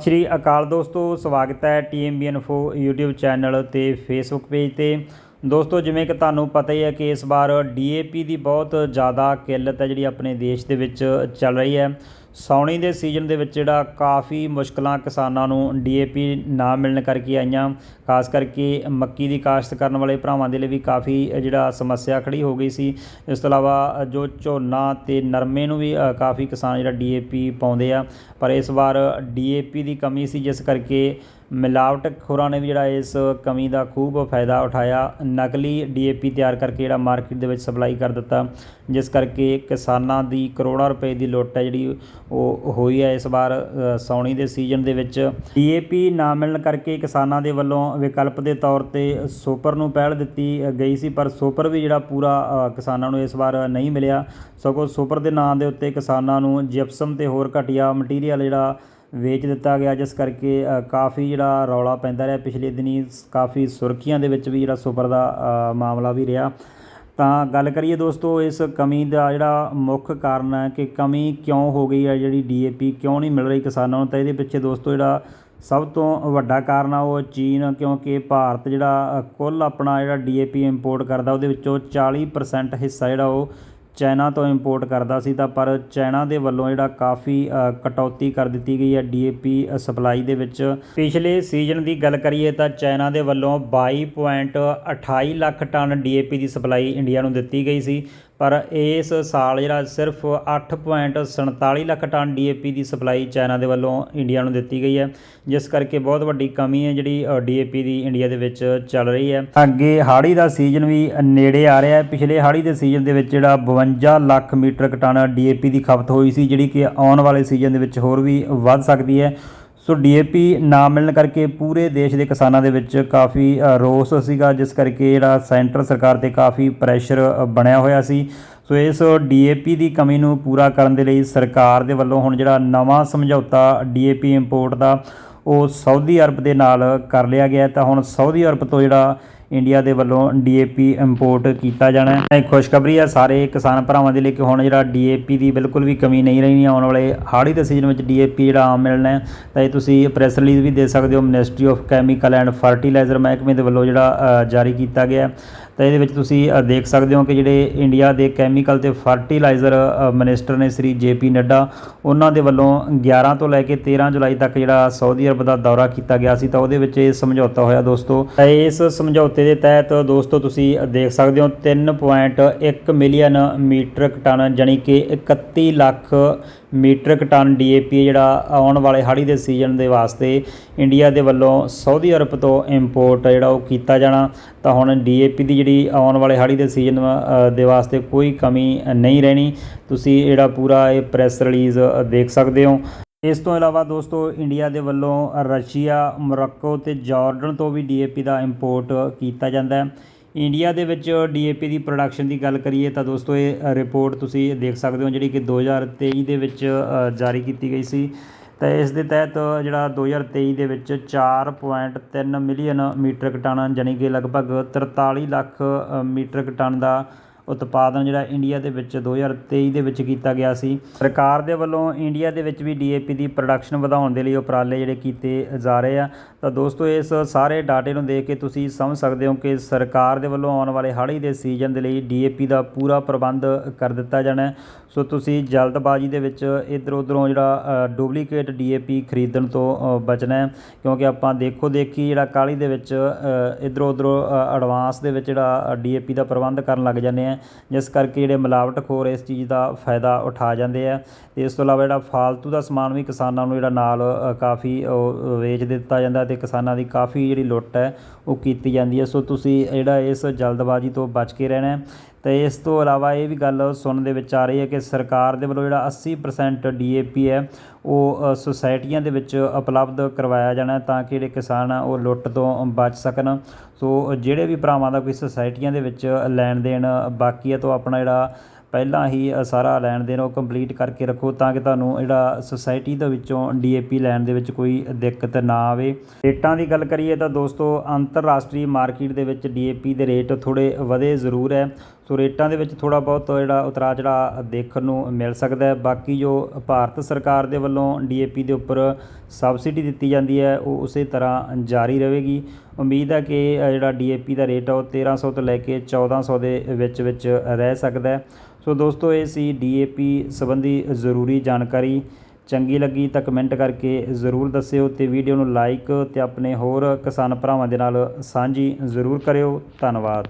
ਸ਼੍ਰੀ ਅਕਾਲ ਦੋਸਤੋ, ਸਵਾਗਤ ਹੈ ਟੀਐਮਬੀ ਇਨਫੋ YouTube ਚੈਨਲ ਤੇ Facebook ਪੇਜ ਤੇ। ਦੋਸਤੋ, ਜਿਵੇਂ ਕਿ ਤੁਹਾਨੂੰ ਪਤਾ ਹੀ ਹੈ ਕਿ ਇਸ ਵਾਰ ਡੀਏਪੀ ਦੀ ਬਹੁਤ ਜ਼ਿਆਦਾ ਕਿੱਲਤ ਹੈ ਜਿਹੜੀ ਆਪਣੇ ਦੇਸ਼ ਦੇ ਵਿੱਚ ਚੱਲ ਰਹੀ ਹੈ। ਸਾਉਣੀ ਦੇ ਸੀਜ਼ਨ ਦੇ ਵਿੱਚ ਜਿਹੜਾ ਕਾਫੀ ਮੁਸ਼ਕਲਾਂ ਕਿਸਾਨਾਂ ਨੂੰ ਡੀਏਪੀ ਨਾ ਮਿਲਣ ਕਰਕੇ ਆਈਆਂ। ਖਾਸ ਕਰਕੇ ਮੱਕੀ ਦੀ ਕਾਸ਼ਤ ਕਰਨ ਵਾਲੇ ਭਰਾਵਾਂ ਦੇ ਲਈ ਵੀ ਕਾਫੀ ਜਿਹੜਾ ਸਮੱਸਿਆ ਖੜੀ ਹੋ ਗਈ ਸੀ। ਇਸ ਤੋਂ ਇਲਾਵਾ ਜੋ ਝੋਨਾ ਤੇ ਨਰਮੇ ਨੂੰ ਵੀ ਕਾਫੀ ਕਿਸਾਨ ਜਿਹੜਾ ਡੀਏਪੀ ਪਾਉਂਦੇ ਆ ਪਰ ਇਸ ਵਾਰ ਡੀਏਪੀ ਦੀ ਕਮੀ ਸੀ ਜਿਸ ਕਰਕੇ ਮਿਲਾਵਟ ਖੋਰਾਂ ਨੇ ਵੀ ਜਿਹੜਾ ਇਸ ਕਮੀ ਦਾ ਖੂਬ ਫਾਇਦਾ ਉਠਾਇਆ। ਨਕਲੀ ਡੀਏਪੀ ਤਿਆਰ ਕਰਕੇ ਜਿਹੜਾ ਮਾਰਕੀਟ ਦੇ ਵਿੱਚ ਸਪਲਾਈ ਕਰ ਦਿੱਤਾ ਜਿਸ ਕਰਕੇ ਕਿਸਾਨਾਂ ਦੀ ਕਰੋੜਾਂ ਰੁਪਏ ਦੀ ਲੁੱਟ ਹੈ ਜਿਹੜੀ ਉਹ ਹੋਈ ਹੈ ਇਸ ਵਾਰ ਅ, ਦੇ ਸੀਜ਼ਨ ਦੇ ਵਿੱਚ। ਡੀਏਪੀ ਨਾ ਮਿਲਣ ਕਰਕੇ ਕਿਸਾਨਾਂ ਦੇ ਵੱਲੋਂ ਵਿਕਲਪ ਦੇ ਤੌਰ ਤੇ ਸੁਪਰ ਨੂੰ ਪਹਿਲ ਦਿੱਤੀ ਗਈ ਸੀ ਪਰ ਸੁਪਰ ਵੀ ਜਿਹੜਾ ਪੂਰਾ ਕਿਸਾਨਾਂ ਨੂੰ ਇਸ ਵਾਰ ਨਹੀਂ ਮਿਲਿਆ। ਸਗੋਂ ਸੁਪਰ ਦੇ ਨਾਂ ਦੇ ਉੱਤੇ ਕਿਸਾਨਾਂ ਨੂੰ ਜਿਪਸਮ ਤੇ ਹੋਰ ਘਟੀਆ ਮਟੀਰੀਅਲ ਜਿਹੜਾ ਵੇਚ ਦਿੱਤਾ ਗਿਆ, ਜਿਸ ਕਰਕੇ ਕਾਫੀ ਜਿਹੜਾ ਰੌਲਾ ਪੈਂਦਾ ਰਿਹਾ। ਪਿਛਲੇ ਦਿਨੀ ਕਾਫੀ ਸੁਰਖੀਆਂ ਦੇ ਵਿੱਚ ਵੀ ਜਿਹੜਾ ਸੁਪਰ ਦਾ ਮਾਮਲਾ ਵੀ ਰਿਹਾ। ਤਾਂ ਗੱਲ ਕਰੀਏ ਦੋਸਤੋ, ਇਸ ਕਮੀ ਦਾ ਜਿਹੜਾ ਮੁੱਖ ਕਾਰਨ ਹੈ ਕਿ ਕਮੀ ਕਿਉਂ ਹੋ ਗਈ ਹੈ, ਜਿਹੜੀ ਡੀਏਪੀ ਕਿਉਂ ਨਹੀਂ ਮਿਲ ਰਹੀ ਕਿਸਾਨਾਂ ਨੂੰ? ਤਾਂ ਇਹਦੇ ਪਿੱਛੇ ਦੋਸਤੋ ਜਿਹੜਾ ਸਭ ਤੋਂ ਵੱਡਾ ਕਾਰਨ ਆ, ਉਹ ਚੀਨ, ਕਿਉਂਕਿ ਭਾਰਤ ਜਿਹੜਾ ਕੁੱਲ ਆਪਣਾ ਜਿਹੜਾ ਡੀਏਪੀ ਇੰਪੋਰਟ ਕਰਦਾ, ਉਹਦੇ ਵਿੱਚੋਂ 40% ਹਿੱਸਾ ਜਿਹੜਾ ਉਹ ਚਾਈਨਾ ਤੋਂ ਇੰਪੋਰਟ ਕਰਦਾ ਸੀ, ਤਾਂ ਪਰ ਚਾਈਨਾ ਦੇ ਵੱਲੋਂ ਜਿਹੜਾ ਕਾਫੀ ਕਟੌਤੀ ਕਰ ਦਿੱਤੀ ਗਈ ਹੈ ਡੀਏਪੀ ਸਪਲਾਈ ਦੇ ਵਿੱਚ। ਪਿਛਲੇ ਸੀਜ਼ਨ ਦੀ ਗੱਲ ਕਰੀਏ ਤਾਂ ਚਾਈਨਾ ਦੇ ਵੱਲੋਂ 22.28 ਲੱਖ ਟਨ ਡੀਏਪੀ ਦੀ ਸਪਲਾਈ ਇੰਡੀਆ ਨੂੰ ਦਿੱਤੀ ਗਈ ਸੀ। ਪਰ ਇਸ ਸਾਲ ਜਿਹੜਾ ਸਿਰਫ 8.47 ਲੱਖ ਟਨ ਡੀਏਪੀ ਦੀ ਸਪਲਾਈ ਚਾਈਨਾ ਦੇ ਵੱਲੋਂ ਇੰਡੀਆ ਨੂੰ ਦਿੱਤੀ ਗਈ ਹੈ, ਜਿਸ ਕਰਕੇ ਬਹੁਤ ਵੱਡੀ ਕਮੀ ਹੈ ਜਿਹੜੀ ਡੀਏਪੀ ਦੀ ਇੰਡੀਆ ਦੇ ਵਿੱਚ ਚੱਲ ਰਹੀ ਹੈ। ਅੱਗੇ ਹਾੜੀ ਦਾ ਸੀਜ਼ਨ ਵੀ ਨੇੜੇ ਆ ਰਿਹਾ ਹੈ। ਪਿਛਲੇ ਹਾੜੀ ਦੇ ਸੀਜ਼ਨ ਦੇ ਵਿੱਚ ਜਿਹੜਾ 52 ਲੱਖ ਮੀਟਰ ਟਨ ਡੀਏਪੀ ਦੀ ਖਪਤ ਹੋਈ ਸੀ, ਜਿਹੜੀ ਕਿ ਆਉਣ ਵਾਲੇ ਸੀਜ਼ਨ ਦੇ ਵਿੱਚ ਹੋਰ ਵੀ ਵੱਧ ਸਕਦੀ ਹੈ। ਸੋ ਡੀਏਪੀ ਨਾ ਮਿਲਣ ਕਰਕੇ ਪੂਰੇ ਦੇਸ਼ ਦੇ ਕਿਸਾਨਾਂ ਦੇ ਵਿੱਚ ਕਾਫੀ ਰੋਸ ਸੀਗਾ, ਜਿਸ ਕਰਕੇ ਜਿਹੜਾ ਸੈਂਟਰ ਸਰਕਾਰ ਤੇ ਕਾਫੀ ਪ੍ਰੈਸ਼ਰ ਬਣਿਆ ਹੋਇਆ ਸੀ। ਸੋ ਇਸ ਡੀਏਪੀ ਦੀ ਕਮੀ ਨੂੰ ਪੂਰਾ ਕਰਨ ਦੇ ਲਈ ਸਰਕਾਰ ਦੇ ਵੱਲੋਂ ਹੁਣ ਜਿਹੜਾ ਨਵਾਂ ਸਮਝੌਤਾ ਡੀਏਪੀ ਇੰਪੋਰਟ ਦਾ, ਉਹ ਸਾਊਦੀ ਅਰਬ ਦੇ ਨਾਲ ਕਰ ਲਿਆ ਗਿਆ ਤਾਂ ਹੁਣ ਸਾਊਦੀ ਅਰਬ ਤੋਂ ਜਿਹੜਾ ਇੰਡੀਆ ਦੇ ਵੱਲੋਂ ਡੀਏਪੀ ਇੰਪੋਰਟ ਕੀਤਾ ਜਾਣਾ ਹੈ। ਇਹ ਖੁਸ਼ਖਬਰੀ ਹੈ ਸਾਰੇ ਕਿਸਾਨ ਭਰਾਵਾਂ ਦੇ ਲਈ ਕਿ ਹੁਣ ਜਿਹੜਾ ਡੀਏਪੀ ਦੀ ਬਿਲਕੁਲ ਵੀ ਕਮੀ ਨਹੀਂ ਰਹਿਣੀ ਆਉਣ ਵਾਲੇ ਹਾੜੀ ਦੇ ਸੀਜ਼ਨ ਵਿੱਚ ਡੀਏਪੀ ਜਿਹੜਾ ਆਮ ਮਿਲਣਾ ਹੈ, ਤਾਂ ਇਹ ਤੁਸੀਂ ਪ੍ਰੈਸ ਰਿਲੀਜ਼ ਵੀ ਦੇ ਸਕਦੇ ਹੋ। Ministry of chemical and fertiliser ਮਹਿਕਮੇ ਦੇ ਵੱਲੋਂ ਜਿਹੜਾ ਜਾਰੀ ਕੀਤਾ ਗਿਆ ਤਾਂ ਇਹਦੇ ਵਿੱਚ ਤੁਸੀਂ ਦੇਖ ਸਕਦੇ ਹੋ ਕਿ ਜਿਹੜੇ ਇੰਡੀਆ ਦੇ ਕੈਮੀਕਲ ਤੇ ਫਰਟੀਲਾਈਜ਼ਰ ਮਿਨਿਸਟਰ ਨੇ ਸ੍ਰੀ ਜੇਪੀ ਨੱਡਾ, ਉਹਨਾਂ ਦੇ ਵੱਲੋਂ 11 ਤੋਂ ਲੈ ਕੇ 13 ਜੁਲਾਈ ਤੱਕ ਜਿਹੜਾ ਸਾਊਦੀ ਅਰਬ ਦਾ ਦੌਰਾ ਕੀਤਾ ਗਿਆ ਸੀ, ਤਾਂ ਉਹਦੇ ਵਿੱਚ ਇਹ ਸਮਝੌਤਾ ਹੋਇਆ ਦੋਸਤੋ। ਤਾਂ ਇਸ ਸਮਝੌਤੇ ਦੇ ਤਹਿਤ ਦੋਸਤੋ, ਤੁਸੀਂ ਦੇਖ ਸਕਦੇ ਹੋ 3.1 ਮਿਲੀਅਨ ਮੀਟ੍ਰਿਕ ਟਨ, ਜਾਣੀ ਕਿ 31 ਲੱਖ ਮੀਟ੍ਰਿਕ ਟਨ ਡੀਏਪੀ ਜਿਹੜਾ ਆਉਣ ਵਾਲੇ ਹਾੜੀ ਦੇ ਸੀਜ਼ਨ ਦੇ ਵਾਸਤੇ ਇੰਡੀਆ ਦੇ ਵੱਲੋਂ ਸਾਊਦੀ ਅਰਬ ਤੋਂ ਇੰਪੋਰਟ ਜਿਹੜਾ ਉਹ ਕੀਤਾ ਜਾਣਾ। ਤਾਂ ਹੁਣ ਡੀਏਪੀ ਦੀ ਜਿਹੜੀ ਆਉਣ ਵਾਲੇ ਹਾੜੀ ਦੇ ਸੀਜ਼ਨ ਦੇ ਵਾਸਤੇ ਕੋਈ ਕਮੀ ਨਹੀਂ ਰਹਿਣੀ। ਤੁਸੀਂ ਜਿਹੜਾ ਪੂਰਾ ਇਹ ਪ੍ਰੈਸ ਰਿਲੀਜ਼ ਦੇਖ ਸਕਦੇ ਹੋ। ਇਸ ਤੋਂ ਇਲਾਵਾ ਦੋਸਤੋ ਇੰਡੀਆ ਦੇ ਵੱਲੋਂ ਰਸ਼ੀਆ ਮੋਰੱਕੋ ਤੇ ਜਾਰਡਨ ਤੋਂ ਵੀ ਡੀਏਪੀ ਦਾ ਇੰਪੋਰਟ ਕੀਤਾ ਜਾਂਦਾ ਹੈ। ਇੰਡੀਆ ਦੇ ਵਿੱਚ ਡੀਏਪੀ ਦੀ ਪ੍ਰੋਡਕਸ਼ਨ ਦੀ ਗੱਲ ਕਰੀਏ ਤਾਂ ਦੋਸਤੋ, ਇਹ ਰਿਪੋਰਟ ਤੁਸੀਂ ਦੇਖ ਸਕਦੇ ਹੋ ਜਿਹੜੀ ਕਿ 2023 ਦੇ ਵਿੱਚ ਜਾਰੀ ਕੀਤੀ ਗਈ ਸੀ। ਅਤੇ ਇਸ ਦੇ ਤਹਿਤ ਜਿਹੜਾ 2023 ਦੇ ਵਿੱਚ 4.3 ਮਿਲੀਅਨ ਮੀਟ੍ਰਿਕ ਟਨ ਜਾਣੀ ਕਿ ਲਗਭਗ 43 ਲੱਖ ਅ, ਮੀਟ੍ਰਿਕ ਟਨ ਦਾ ਉਤਪਾਦਨ ਜਿਹੜਾ ਇੰਡੀਆ ਦੇ ਵਿੱਚ 2023 ਦੇ ਵਿੱਚ ਕੀਤਾ ਗਿਆ ਸੀ। ਸਰਕਾਰ ਦੇ ਵੱਲੋਂ ਇੰਡੀਆ ਦੇ ਵਿੱਚ ਵੀ ਡੀਏਪੀ ਦੀ ਪ੍ਰੋਡਕਸ਼ਨ ਵਧਾਉਣ ਦੇ ਲਈ ਉਪਰਾਲੇ ਜਿਹੜੇ ਕੀਤੇ ਜਾ ਰਹੇ ਆ। ਤਾਂ ਦੋਸਤੋ ਇਸ ਸਾਰੇ ਡਾਟੇ ਨੂੰ ਦੇਖ ਕੇ ਤੁਸੀਂ ਸਮਝ ਸਕਦੇ ਹੋ ਕਿ ਸਰਕਾਰ ਦੇ ਵੱਲੋਂ ਆਉਣ ਵਾਲੇ ਹਾੜੀ ਦੇ ਸੀਜ਼ਨ ਦੇ ਲਈ ਡੀਏਪੀ ਦਾ ਪੂਰਾ ਪ੍ਰਬੰਧ ਕਰ ਦਿੱਤਾ ਜਾਣਾ ਸੋ ਤੁਸੀਂ ਜਲਦਬਾਜ਼ੀ ਦੇ ਵਿੱਚ ਇੱਧਰ ਉੱਧਰੋਂ ਜਿਹੜਾ ਡੁਪਲੀਕੇਟ ਡੀਏਪੀ ਖਰੀਦਣ ਤੋਂ ਬਚਣਾ ਕਿਉਂਕਿ ਆਪਾਂ ਦੇਖੋ ਦੇਖੀ ਜਿਹੜਾ ਕਾਲੀ ਦੇ ਵਿੱਚ ਅ, ਇੱਧਰੋਂ ਉੱਧਰੋਂ ਐਡਵਾਂਸ ਦੇ ਵਿੱਚ ਜਿਹੜਾ ਡੀਏਪੀ ਦਾ ਪ੍ਰਬੰਧ ਕਰਨ ਲੱਗ ਜਾਂਦੇ ਆ। ਜਿਸ ਕਰਕੇ ਜਿਹੜੇ ਮਿਲਾਵਟਖੋਰ ਇਸ ਚੀਜ਼ ਦਾ ਫਾਇਦਾ ਉਠਾ ਜਾਂਦੇ ਆ। ਤੇ ਇਸ ਤੋਂ ਇਲਾਵਾ ਜਿਹੜਾ ਫਾਲਤੂ ਦਾ ਸਮਾਨ ਵੀ ਕਿਸਾਨਾਂ ਨੂੰ ਜਿਹੜਾ ਨਾਲ ਕਾਫੀ ਉਹ ਵੇਚ ਦਿੱਤਾ ਜਾਂਦਾ ਤੇ ਕਿਸਾਨਾਂ ਦੀ ਕਾਫੀ ਜਿਹੜੀ ਲੁੱਟ ਹੈ, ਉਹ ਕੀਤੀ ਜਾਂਦੀ ਹੈ। ਸੋ ਤੁਸੀਂ ਜਿਹੜਾ ਇਸ ਜਲਦਬਾਜ਼ੀ ਤੋਂ ਬਚ ਕੇ ਰਹਿਣਾ ਅਤੇ ਇਸ ਤੋਂ ਇਲਾਵਾ ਇਹ ਵੀ ਗੱਲ ਸੁਣਨ ਦੇ ਵਿੱਚ ਆ ਰਹੀ ਹੈ ਕਿ ਸਰਕਾਰ ਦੇ ਵੱਲੋਂ ਜਿਹੜਾ ਅੱਸੀ ਪ੍ਰਸੈਂਟ ਡੀ ਏ ਪੀ ਹੈ, ਉਹ ਸੁਸਾਇਟੀਆਂ ਦੇ ਵਿੱਚ ਉਪਲਬਧ ਕਰਵਾਇਆ ਜਾਣਾ ਤਾਂ ਕਿ ਜਿਹੜੇ ਕਿਸਾਨ ਆ, ਉਹ ਲੁੱਟ ਤੋਂ ਬਚ ਸਕਣ। ਸੋ ਜਿਹੜੇ ਵੀ ਭਰਾਵਾਂ ਦਾ ਕੋਈ ਸੁਸਾਇਟੀਆਂ ਦੇ ਵਿੱਚ ਲੈਣ ਦੇਣ ਬਾਕੀ ਹੈ, ਤਾਂ ਆਪਣਾ ਜਿਹੜਾ ਪਹਿਲਾਂ ਹੀ ਸਾਰਾ ਲੈਣ ਦੇਣ ਉਹ ਕੰਪਲੀਟ ਕਰਕੇ ਰੱਖੋ ਤਾਂ ਕਿ ਤੁਹਾਨੂੰ ਜਿਹੜਾ ਸੁਸਾਇਟੀ ਦੇ ਵਿੱਚੋਂ ਡੀਏਪੀ ਲੈਣ ਦੇ ਵਿੱਚ ਕੋਈ ਦਿੱਕਤ ਨਾ ਆਵੇ। ਰੇਟਾਂ ਦੀ ਗੱਲ ਕਰੀਏ ਤਾਂ ਦੋਸਤੋ, ਅੰਤਰਰਾਸ਼ਟਰੀ ਮਾਰਕੀਟ ਦੇ ਵਿੱਚ ਡੀਏਪੀ ਦੇ ਰੇਟ ਥੋੜੇ ਵਧੇ ਜ਼ਰੂਰ ਹੈ। ਸੋ ਰੇਟਾਂ ਦੇ ਵਿੱਚ ਥੋੜਾ ਬਹੁਤ ਜਿਹੜਾ ਉਤਰਾਅ ਚੜਾਅ ਦੇਖਣ ਨੂੰ ਮਿਲ ਸਕਦਾ ਬਾਕੀ ਜੋ ਭਾਰਤ ਸਰਕਾਰ ਦੇ ਵੱਲੋਂ ਡੀਏਪੀ ਦੇ ਉੱਪਰ ਸਬਸਿਡੀ ਦਿੱਤੀ ਜਾਂਦੀ ਹੈ ਉਹ ਉਸੇ ਤਰ੍ਹਾਂ ਜਾਰੀ ਰਹੇਗੀ। ਉਮੀਦ ਹੈ ਕਿ ਅ, ਜਿਹੜਾ ਡੀਏਪੀ ਦਾ ਰੇਟ ਆ ਉਹ 1300 ਤੋਂ ਲੈ ਕੇ 1400 ਦੇ ਵਿੱਚ ਵਿੱਚ ਰਹਿ ਸਕਦਾ ਸੋ ਦੋਸਤੋ ਇਹ ਸੀ ਡੀਏਪੀ ਸੰਬੰਧੀ ਜ਼ਰੂਰੀ ਜਾਣਕਾਰੀ। ਚੰਗੀ ਲੱਗੀ ਤਾਂ ਕਮੈਂਟ ਕਰਕੇ ਜ਼ਰੂਰ ਦੱਸਿਓ ਤੇ ਵੀਡੀਓ ਨੂੰ ਲਾਈਕ ਤੇ ਆਪਣੇ ਹੋਰ ਕਿਸਾਨ ਭਰਾਵਾਂ ਦੇ ਨਾਲ ਸਾਂਝੀ ਜ਼ਰੂਰ ਕਰਿਓ। ਧੰਨਵਾਦ।